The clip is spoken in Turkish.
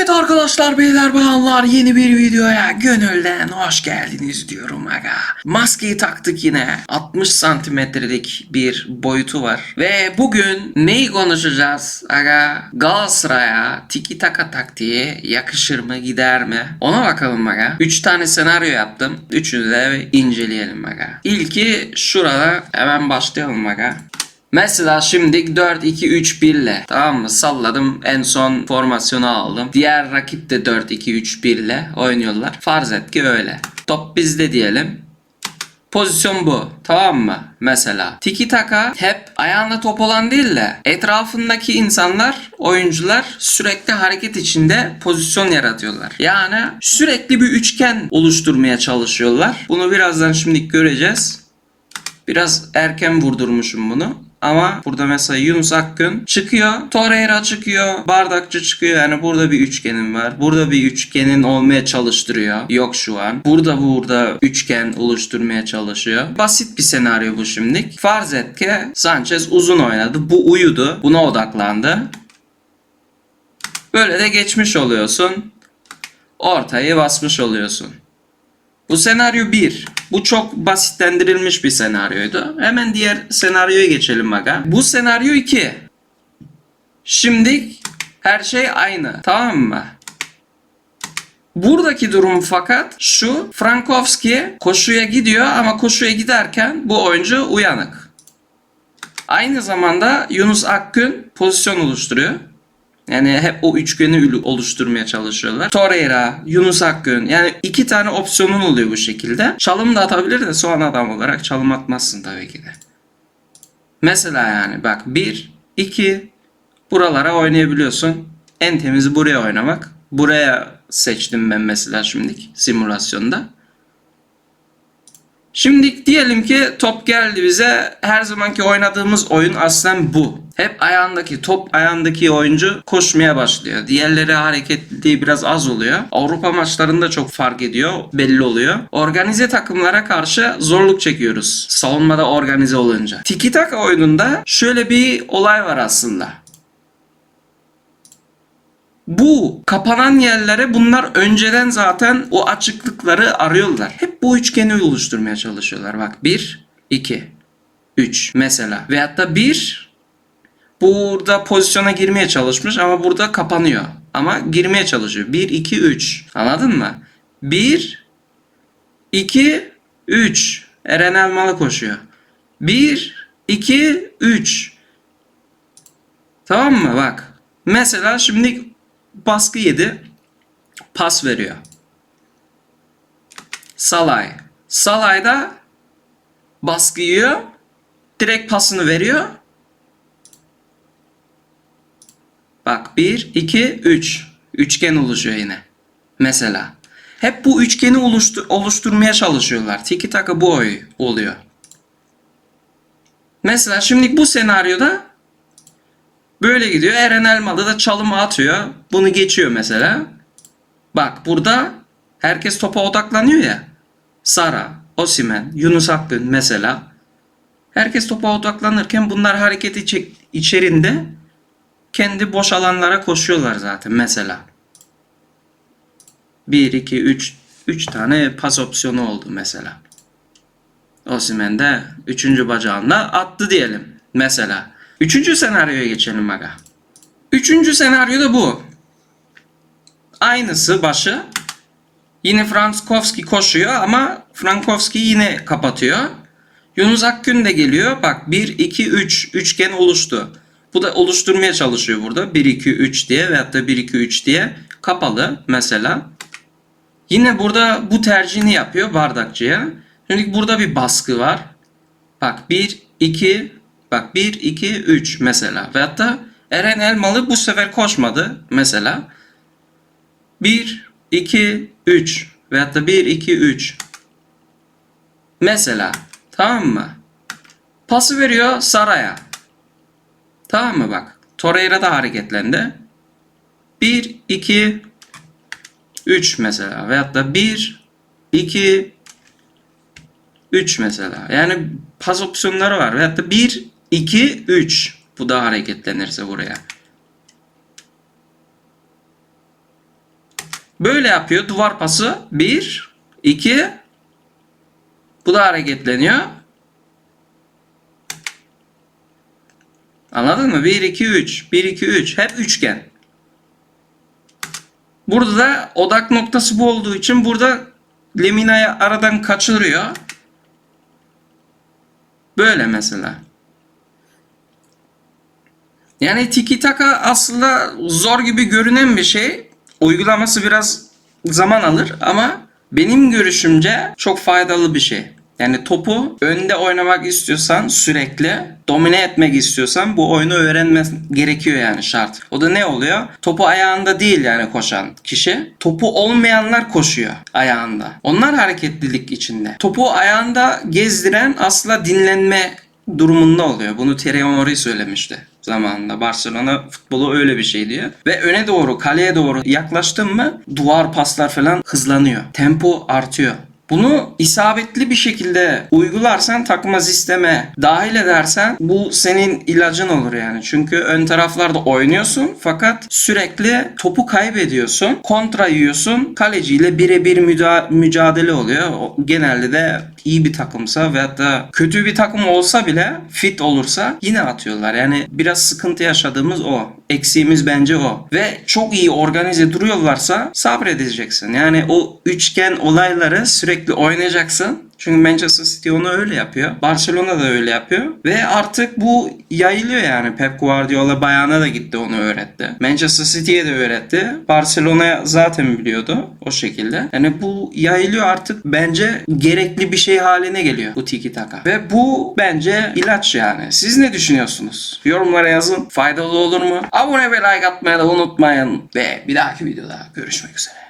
Evet arkadaşlar beyler bayanlar yeni bir videoya gönülden hoş geldiniz diyorum aga. Maskeyi taktık yine 60 santimetrelik bir boyutu var. Ve bugün neyi konuşacağız aga? Galatasaray'a tiki taka taktiği yakışır mı gider mi? Ona bakalım aga. 3 tane senaryo yaptım. Üçünü de inceleyelim aga. İlki şurada hemen başlayalım aga. Mesela şimdi 4-2-3-1 ile tamam mı salladım en son formasyonu aldım. Diğer rakip de 4-2-3-1 ile oynuyorlar. Farz et ki öyle. Top bizde diyelim. Pozisyon bu. Tamam mı? Mesela. Tiki taka hep ayağında top olan değil de etrafındaki insanlar, oyuncular sürekli hareket içinde pozisyon yaratıyorlar. Yani sürekli bir üçgen oluşturmaya çalışıyorlar. Bunu birazdan şimdi göreceğiz. Biraz erken vurdurmuşum bunu. Ama burada mesela Yunus Akgün çıkıyor. Torreira çıkıyor. Bardakçı çıkıyor. Yani burada bir üçgenim var. Burada bir üçgenin olmaya çalıştırıyor. Yok şu an. Burada burada üçgen oluşturmaya çalışıyor. Basit bir senaryo bu şimdilik. Farz et ki Sanchez uzun oynadı. Bu uyudu. Buna odaklandı. Böyle de geçmiş oluyorsun. Ortayı basmış oluyorsun. Bu senaryo 1. Bu çok basitlendirilmiş bir senaryoydu. Hemen diğer senaryoya geçelim aga. Bu senaryo 2. Şimdi her şey aynı. Tamam mı? Buradaki durum fakat şu Frankowski koşuya gidiyor ama koşuya giderken bu oyuncu uyanık. Aynı zamanda Yunus Akgün pozisyon oluşturuyor. Yani hep o üçgeni oluşturmaya çalışıyorlar. Torreira, Yunus Akgün yani iki tane opsiyonun oluyor bu şekilde. Çalım da atabilir de son adam olarak çalım atmazsın tabii ki de. Mesela yani bak 1, 2 buralara oynayabiliyorsun. En temizi buraya oynamak. Buraya seçtim ben mesela şimdilik simülasyonda. Şimdi diyelim ki top geldi bize. Her zamanki oynadığımız oyun aslında bu. Hep ayağındaki top ayağındaki oyuncu koşmaya başlıyor. Diğerleri hareketli biraz az oluyor. Avrupa maçlarında çok fark ediyor. Belli oluyor. Organize takımlara karşı zorluk çekiyoruz. Savunmada organize olunca. Tiki taka oyununda şöyle bir olay var aslında. Bu kapanan yerlere bunlar önceden zaten o açıklıkları arıyorlar. Hep bu üçgeni oluşturmaya çalışıyorlar. Bak 1, 2, 3 mesela. Veyahut da 1 burada pozisyona girmeye çalışmış ama burada kapanıyor. Ama girmeye çalışıyor. 1, 2, 3. Anladın mı? 1, 2, 3. Eren Elmalı koşuyor. 1, 2, 3. Tamam mı? Bak. Mesela şimdi baskı yedi. Pas veriyor. Salay. Salay da baskı yiyor. Direkt pasını veriyor. Bak 1, 2, 3. Üçgen oluşuyor yine. Mesela. Hep bu üçgeni oluştur oluşturmaya çalışıyorlar. Tiki taka bu oy oluyor. Mesela şimdi bu senaryoda böyle gidiyor. Eren Elmalı da çalımı atıyor. Bunu geçiyor mesela. Bak burada herkes topa odaklanıyor ya. Sara, Osimen, Yunus Akgün mesela. Herkes topa odaklanırken bunlar hareketi içerinde kendi boş alanlara koşuyorlar zaten mesela. 1, 2, 3, 3 tane pas opsiyonu oldu mesela. Osimen de 3. bacağında attı diyelim mesela. Üçüncü senaryoya geçelim aga. Üçüncü senaryo da bu. Aynısı başı. Yine Frankowski koşuyor ama Frankowski yine kapatıyor. Yunus Akgün de geliyor. Bak 1, 2, 3 üçgen oluştu. Bu da oluşturmaya çalışıyor burada. 1, 2, 3 diye veyahut da 1, 2, 3 diye. Kapalı mesela. Yine burada bu tercihini yapıyor bardakçıya. Şimdi burada bir baskı var. Bak 1, 2, bak 1, 2, 3 mesela. Veyahut da Eren Elmalı bu sefer koşmadı mesela. 1, 2, 3 veyahut da 1, 2, 3. Mesela. Tamam mı? Pası veriyor Saray'a. Tamam mı bak. Torreira da hareketlendi. 1, 2, 3 mesela. Veyahut da 1, 2, 3 mesela. Yani pas opsiyonları var. Veyahut da 1, 2, 3. Bu da hareketlenirse buraya. Böyle yapıyor. Duvar pası. 1, 2. Bu da hareketleniyor. Anladın mı? 1, 2, 3. 1, 2, 3. Hep üçgen. Burada da odak noktası bu olduğu için burada Lemina'yı aradan kaçırıyor. Böyle mesela. Yani tiki taka aslında zor gibi görünen bir şey. Uygulaması biraz zaman alır ama benim görüşümce çok faydalı bir şey. Yani topu önde oynamak istiyorsan sürekli domine etmek istiyorsan bu oyunu öğrenmen gerekiyor yani şart. O da ne oluyor? Topu ayağında değil yani koşan kişi. Topu olmayanlar koşuyor ayağında. Onlar hareketlilik içinde. Topu ayağında gezdiren aslında dinlenme durumunda oluyor. Bunu Thierry Henry söylemişti zamanında. Barcelona futbolu öyle bir şey diyor. Ve öne doğru, kaleye doğru yaklaştın mı duvar paslar falan hızlanıyor. Tempo artıyor. Bunu isabetli bir şekilde uygularsan takma sisteme dahil edersen bu senin ilacın olur yani. Çünkü ön taraflarda oynuyorsun fakat sürekli topu kaybediyorsun. Kontra yiyorsun. Kaleciyle birebir mücadele oluyor. Genelde de iyi bir takımsa veyahut da kötü bir takım olsa bile fit olursa yine atıyorlar. Yani biraz sıkıntı yaşadığımız o. Eksiğimiz bence o. Ve çok iyi organize duruyorlarsa sabredeceksin. Yani o üçgen olayları sürekli oynayacaksın. Çünkü Manchester City onu öyle yapıyor. Barcelona da öyle yapıyor. Ve artık bu yayılıyor yani. Pep Guardiola bayana da gitti onu öğretti. Manchester City'ye de öğretti. Barcelona'ya zaten biliyordu o şekilde. Yani bu yayılıyor artık bence gerekli bir şey haline geliyor bu tiki taka. Ve bu bence ilaç yani. Siz ne düşünüyorsunuz? Yorumlara yazın. Faydalı olur mu? Abone ve like atmayı da unutmayın. Ve bir dahaki videoda görüşmek üzere.